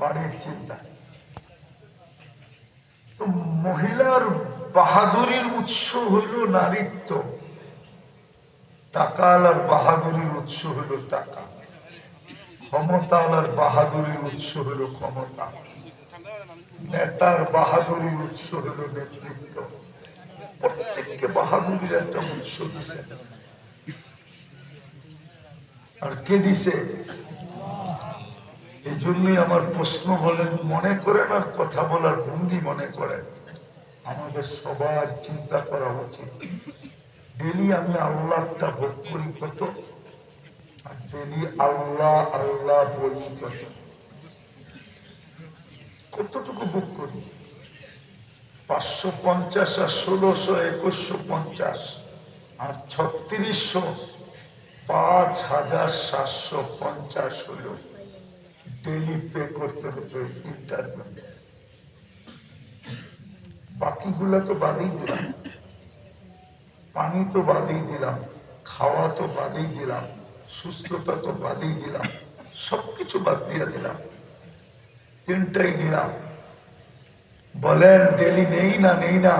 বাড়ির চিন্তা। মহিলার বাহাদুরির উৎস হইল নারীত্ব। টাকা আলার বাহাদুরির উৎস হইল টাকা। ক্ষমতা আলার বাহাদুরির উৎস হইল ক্ষমতা। নেতার বাহাদুরির উৎস হইল নেতৃত্ব। প্রত্যেককে বাহাদুরির একটা উৎস দিছে। আর কে দিছে? এই জন্যই আমার প্রশ্ন বলেন, মনে করেন আর কথা বলার ভঙ্গি মনে করেন। আমাদের সবার চিন্তা করা উচিত। ডেলি আমি আল্লাহটা ভোগ করি কত? আর ডেলি আল্লাহ আল্লাহ বলি কত? কতটুকু ভোগ করি? পাঁচশো পঞ্চাশ আর ষোলোশো, একুশশো পঞ্চাশ আর ছত্রিশশো, পাঁচ হাজার সাতশো পঞ্চাশ হলো। ডেলি পে করতে হতো ইন্টারভিউ বাকিগুলা তো বাদেই দিলাম। পানি তো বাদেই দিলাম, খাওয়া তো বাদেই দিলাম, সুস্থতা তো বাদেই দিলাম, সবকিছু বাদ দিয়ে দিলাম। তিনটাই নিলাম। বলেন, ডেলি নেই না নেই না?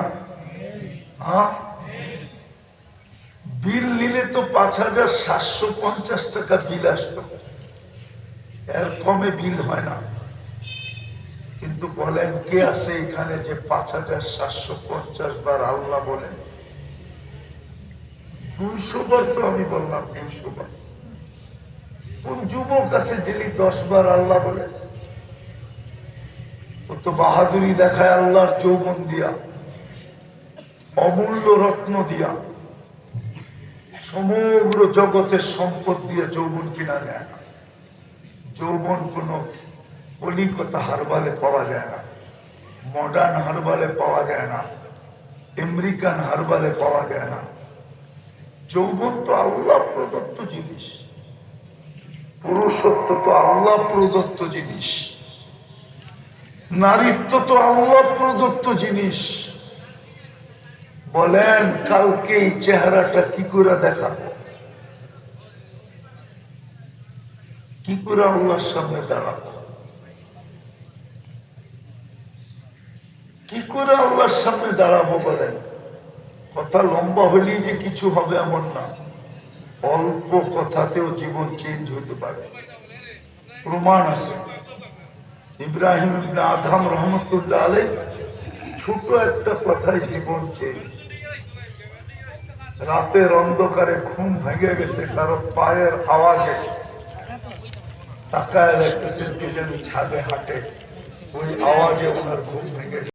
বিল নিলে তো পাঁচ হাজার সাতশো পঞ্চাশ টাকা বিল আসতো এর কমে বিল হয় না। কিন্তু বলেন, কে আছে এখানে যে পাঁচ হাজার সাতশো পঞ্চাশ বার আল্লাহ বলেন? দুইশো বার তো আমি বললাম দুইশো বার। কোন যুবক আছে ডেলি দশ বার আল্লাহ বলে? ও তো বাহাদুরি দেখায় আল্লাহর যৌবন দিয়া, অমূল্য রত্ন দিয়া, সমগ্র জগতের সম্পদ দিয়ে যৌবন কিনা যায় না। যৌবন কোন কলিকতা হারবালে পাওয়া যায় না। মডার্ন হারবালে পাওয়া যায় না। আমেরিকান হারবালে পাওয়া যায় না। যৌবন তো আল্লাহ প্রদত্ত জিনিস। পুরুষত্ব তো আল্লাহ প্রদত্ত জিনিস। নারীত্ব তো আল্লাহ প্রদত্ত জিনিস। বলেন কালকে এই চেহারাটা কি করে দেখাবো? কি করে আল্লাহর সামনে দাঁড়াবো? কি করে আল্লাহর সামনে দাঁড়াবো বলেন? কথা লম্বা হলেই যে কিছু হবে এমন না। অল্প কথাতেও জীবন চেঞ্জ হতে পারে। প্রমাণ আছে। ইব্রাহিম আদহাম রহমতুল্লাহ আলাই ছোট একটা কথায় জীবন চেঞ্জ রাতের অন্ধকারে ঘুম ভেঙে গেছে, কারও পায়ের আওয়াজে। তাকায় দেখতেছেন কে যেন ছাদে হাঁটে ওই আওয়াজে ওনার ঘুম ভেঙে।